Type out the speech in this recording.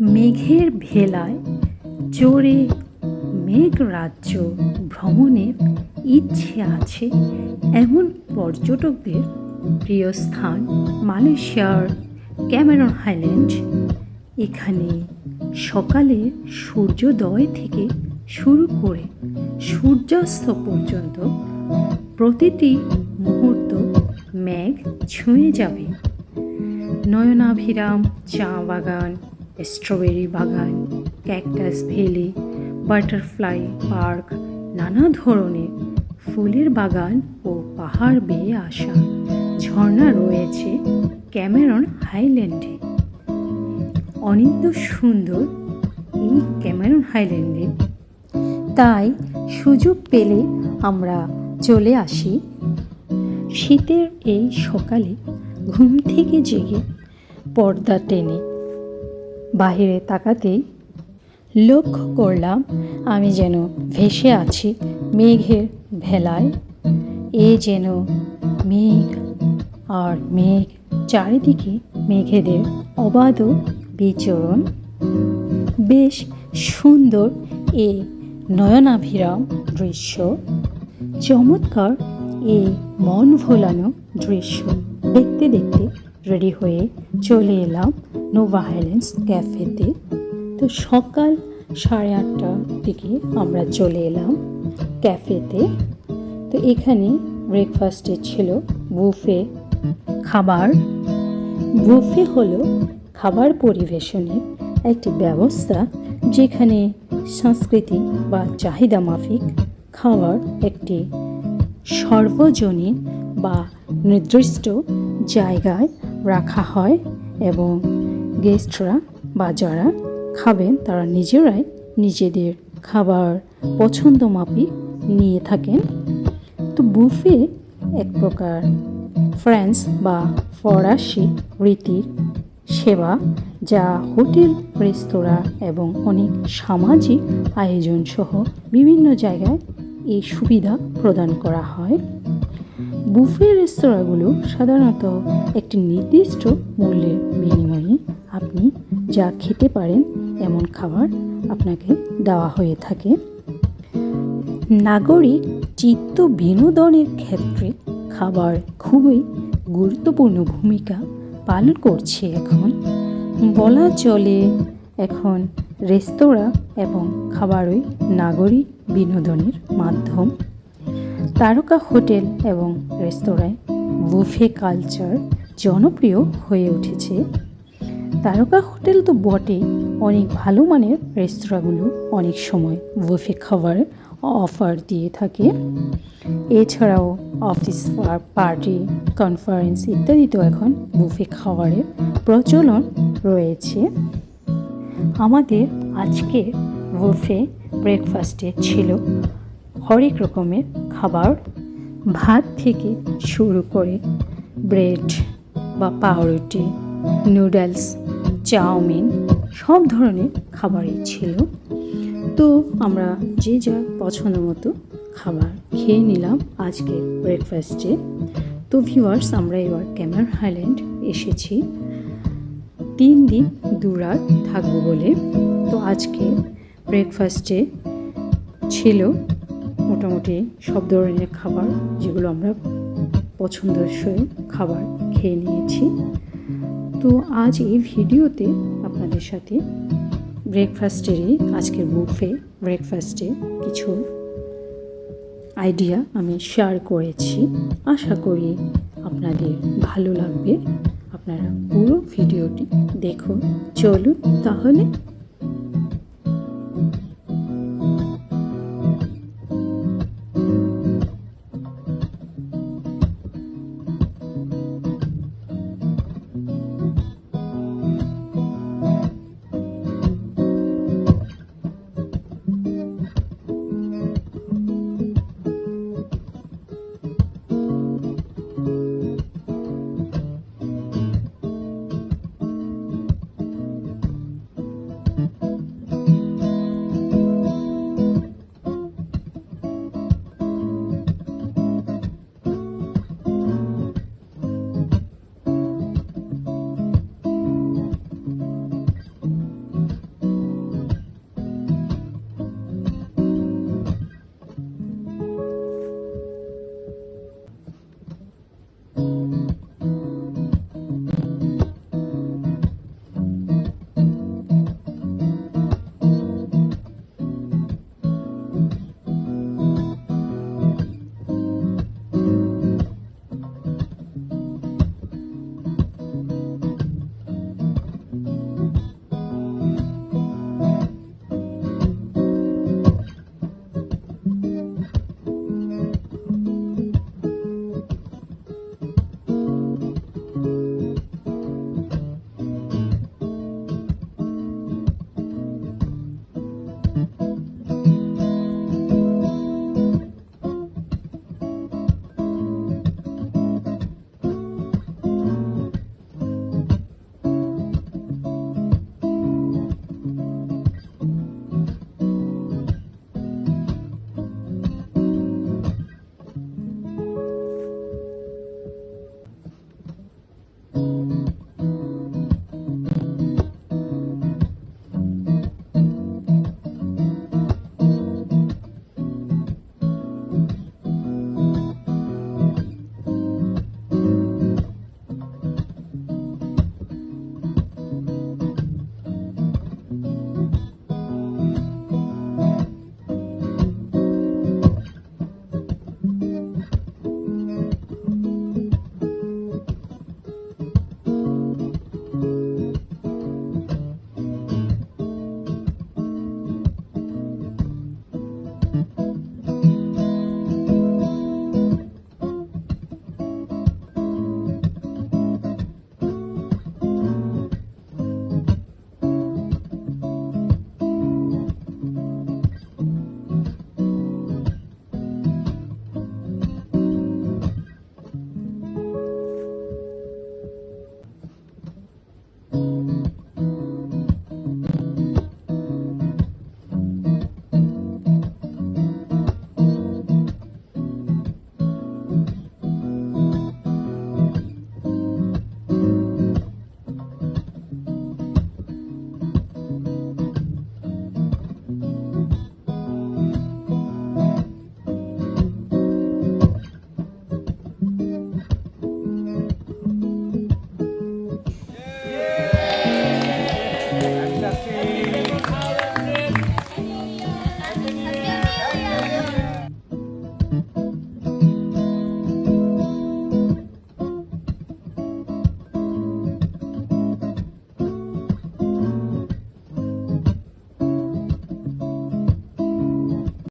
মেঘের ভেলায় চড়ে মেঘ রাজ্য ভ্রমণের ইচ্ছে আছে এমন পর্যটকদের। প্রিয় স্থান মালয়েশিয়ার ক্যামেরন হাইল্যান্ড। এখানে সকালে সূর্যোদয় থেকে শুরু করে সূর্যাস্ত পর্যন্ত প্রতিটি মুহূর্ত মেঘ ছুঁয়ে যাবে। নয়নাভিরাম চা বাগান স্ট্রবেরি বাগান, ক্যাকটাস ভ্যালি, বাটারফ্লাই পার্ক, নানা ধরনের ফুলের বাগান ও পাহাড় বেয়ে আসা ঝর্ণা রয়েছে ক্যামেরন হাইল্যান্ডে। অনিত্য সুন্দর এই ক্যামেরন হাইল্যান্ডে। তাই সুযোগ পেলে আমরা চলে আসি। শীতের এই সকালে ঘুম থেকে জেগে পর্দা টেনে বাইরে তাকাতেই লক্ষ্য করলাম আমি যেন ভেসে আছি মেঘের ভেলায়। এ যেন মেঘ আর মেঘ, চারিদিকে মেঘেদের অবাধ বিচরণ। বেশ সুন্দর এ নয়নাভিরাম দৃশ্য। চমৎকার এই মন ভোলানো দৃশ্য। দেখতে দেখতে রেডি হয়ে চলে এলাম নোভা হাইল্যান্ডস ক্যাফেতে তো। সকাল সাড়ে আটটার দিকে আমরা চলে এলাম ক্যাফেতে তো। এখানে ব্রেকফাস্টে ছিল বুফে খাবার। বুফে হলো খাবার পরিবেশনের একটি ব্যবস্থা যেখানে সংস্কৃতি বা চাহিদা মাফিক খাবার একটি সর্বজনীন বা নির্দিষ্ট জায়গায় রাখা হয় এবং গেস্টরা বা যারা খাবেন, তারা নিজেরাই নিজেদের খাবার পছন্দ মাফিক নিয়ে থাকেন। তো বুফে এক প্রকার ফ্রান্স বা ফরাসি রীতির সেবা যা হোটেল, রেস্তোরাঁ এবং অনেক সামাজিক আয়োজন সহ বিভিন্ন জায়গায় এই সুবিধা প্রদান করা হয়। বুফে রেস্তোরাঁগুলো সাধারণত একটি নির্দিষ্ট মূল্যের বিনিময়ে আপনি যা খেতে পারেন এমন খাবার আপনাকে দেওয়া হয়ে থাকে। নাগরিক চিত্ত বিনোদনের ক্ষেত্রে খাবার খুবই গুরুত্বপূর্ণ ভূমিকা পালন করছে এখন। বলা চলে এখন রেস্তোরাঁ এবং খাবারই নাগরিক বিনোদনের মাধ্যম। তারকা হোটেল এবং রেস্তোরাঁয় বুফে কালচার জনপ্রিয় হয়ে উঠেছে। তারকা হোটেল তো বটেই, অনেক ভালো মানের রেস্তোরাঁগুলো অনেক সময় বুফে খাবার অফার দিয়ে থাকে। এছাড়াও অফিস পার্টি, কনফারেন্স ইত্যাদিতেও এখন বুফে খাবারের প্রচলন রয়েছে। আমাদের আজকে বুফে ব্রেকফাস্টে ছিল হরেক রকমের খাবার, ভাত থেকে শুরু করে ব্রেড বা পাউরুটি, নুডলস, চাউমিন, সব ধরনের খাবারই ছিল। তো আমরা যে যা পছন্দ মতো খাবার খেয়ে নিলাম আজকে ব্রেকফাস্টে তো ভিউয়ার্স আমরা এবার ক্যামের হাইল্যান্ড এসেছি। তিন দিন দু রাত থাকব বলে। তো আজকে ব্রেকফাস্টে ছিল মোটামুটি সব ধরনের খাবার যেগুলো আমরা পছন্দসই খাবার খেয়ে নিয়েছি। তো আজ এই ভিডিওতে আপনাদের সাথে ব্রেকফাস্টেরই আজকের বুফে ব্রেকফাস্টে কিছু আইডিয়া আমি শেয়ার করেছি। আশা করি আপনাদের ভালো লাগবে। আপনারা পুরো ভিডিওটি দেখুন। চলুন তাহলে